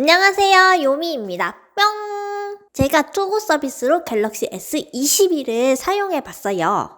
안녕하세요. 요미입니다. 뿅! 제가 투구 서비스로 갤럭시 S21을 사용해 봤어요.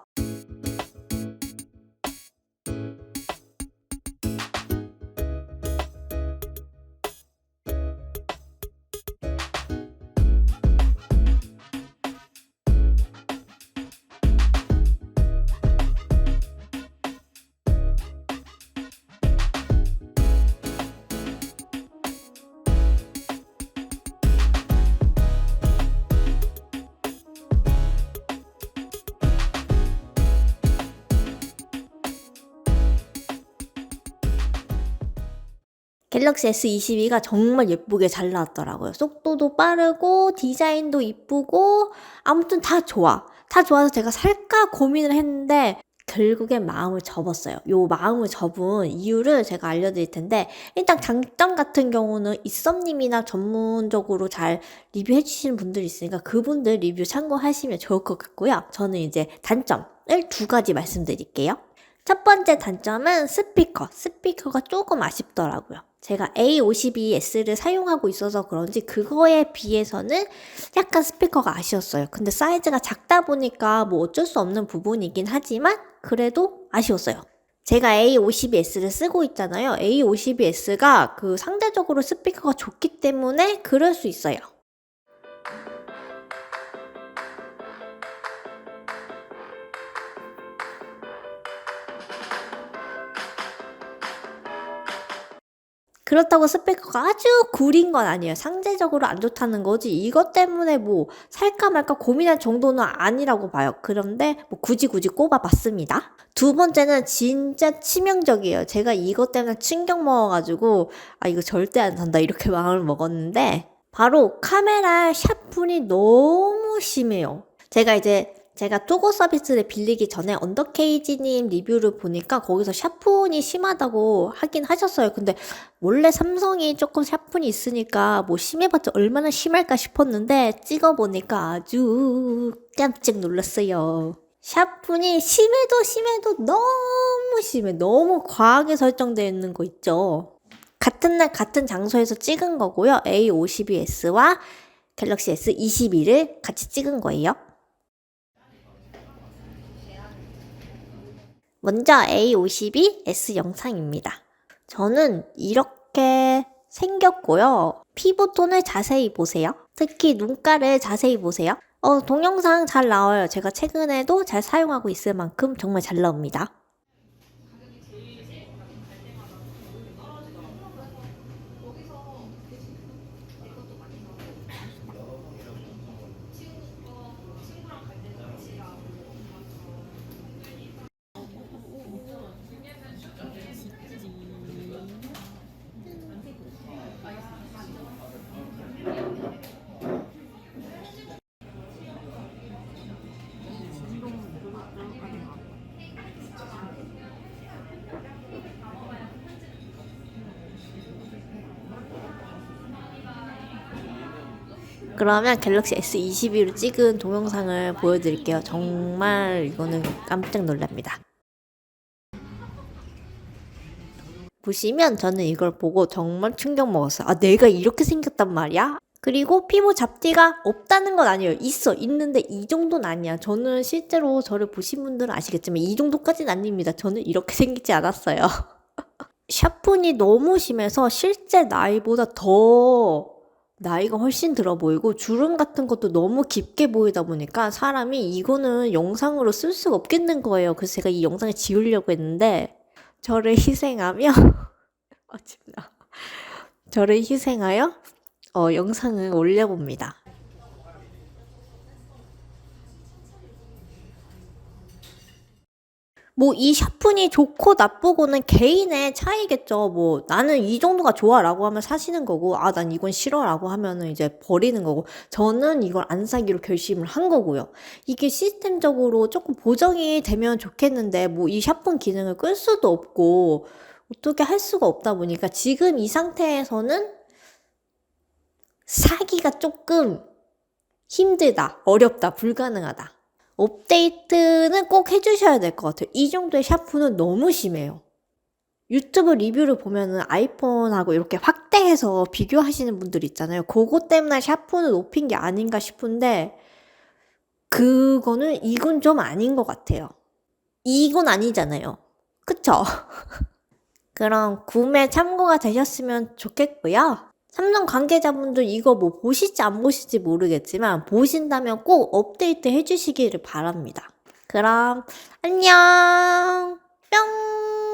갤럭시 S22가 정말 예쁘게 잘 나왔더라고요. 속도도 빠르고 디자인도 이쁘고 아무튼 다 좋아. 다 좋아서 제가 살까 고민을 했는데 결국엔 마음을 접었어요. 요 마음을 접은 이유를 제가 알려드릴 텐데 일단 장점 같은 경우는 이썸님이나 전문적으로 잘 리뷰해 주시는 분들이 있으니까 그분들 리뷰 참고하시면 좋을 것 같고요. 저는 이제 단점을 두 가지 말씀드릴게요. 첫 번째 단점은 스피커. 스피커가 조금 아쉽더라고요. 제가 A52S를 사용하고 있어서 그런지 그거에 비해서는 약간 스피커가 아쉬웠어요. 근데 사이즈가 작다 보니까 뭐 어쩔 수 없는 부분이긴 하지만 그래도 아쉬웠어요. 제가 A52S를 쓰고 있잖아요. A52S가 그 상대적으로 스피커가 좋기 때문에 그럴 수 있어요. 그렇다고 스피커가 아주 구린 건 아니에요. 상대적으로 안 좋다는 거지. 이것 때문에 뭐 살까 말까 고민할 정도는 아니라고 봐요. 그런데 뭐 굳이 굳이 꼽아봤습니다. 두 번째는 진짜 치명적이에요. 제가 이것 때문에 충격 먹어가지고 아 이거 절대 안 산다 이렇게 마음을 먹었는데 바로 카메라 샤프이 너무 심해요. 제가 이제 제가 투고 서비스를 빌리기 전에 언더케이지님 리뷰를 보니까 거기서 샤픈이 심하다고 하긴 하셨어요. 근데 원래 삼성이 조금 샤픈이 있으니까 뭐 심해봤자 얼마나 심할까 싶었는데 찍어보니까 아주 깜짝 놀랐어요. 샤픈이 심해도 심해도 너무 심해. 너무 과하게 설정되어 있는 거 있죠. 같은 날 같은 장소에서 찍은 거고요. A52S와 갤럭시 S22를 같이 찍은 거예요. 먼저 A52S 영상입니다. 저는 이렇게 생겼고요. 피부톤을 자세히 보세요. 특히 눈가를 자세히 보세요. 어, 동영상 잘 나와요. 제가 최근에도 잘 사용하고 있을 만큼 정말 잘 나옵니다. 그러면 갤럭시 S22로 찍은 동영상을 보여드릴게요. 정말 이거는 깜짝 놀랍니다. 보시면 저는 이걸 보고 정말 충격 먹었어요. 아, 내가 이렇게 생겼단 말이야? 그리고 피부 잡티가 없다는 건 아니에요. 있어. 있는데 이 정도는 아니야. 저는 실제로 저를 보신 분들은 아시겠지만 이 정도까지는 아닙니다. 저는 이렇게 생기지 않았어요. 샤픈이 너무 심해서 실제 나이보다 더 나이가 훨씬 들어 보이고 주름 같은 것도 너무 깊게 보이다 보니까 사람이 이거는 영상으로 쓸 수가 없겠는 거예요. 그래서 제가 이 영상을 지우려고 했는데 저를 희생하며 아, 참나. 저를 희생하여 어, 영상을 올려봅니다. 뭐 이 샤픈이 좋고 나쁘고는 개인의 차이겠죠. 뭐 나는 이 정도가 좋아라고 하면 사시는 거고 아 난 이건 싫어라고 하면은 이제 버리는 거고 저는 이걸 안 사기로 결심을 한 거고요. 이게 시스템적으로 조금 보정이 되면 좋겠는데 뭐 이 샤픈 기능을 끌 수도 없고 어떻게 할 수가 없다 보니까 지금 이 상태에서는 사기가 조금 힘들다, 어렵다, 불가능하다. 업데이트는 꼭 해주셔야 될 것 같아요. 이 정도의 샤프는 너무 심해요. 유튜브 리뷰를 보면은 아이폰하고 이렇게 확대해서 비교하시는 분들 있잖아요. 그것 때문에 샤프는 높인 게 아닌가 싶은데 그거는 이건 좀 아닌 것 같아요. 이건 아니잖아요. 그쵸? 그럼 구매 참고가 되셨으면 좋겠고요. 삼성 관계자분들 이거 뭐 보실지 안 보실지 모르겠지만 보신다면 꼭 업데이트 해주시기를 바랍니다. 그럼 안녕 뿅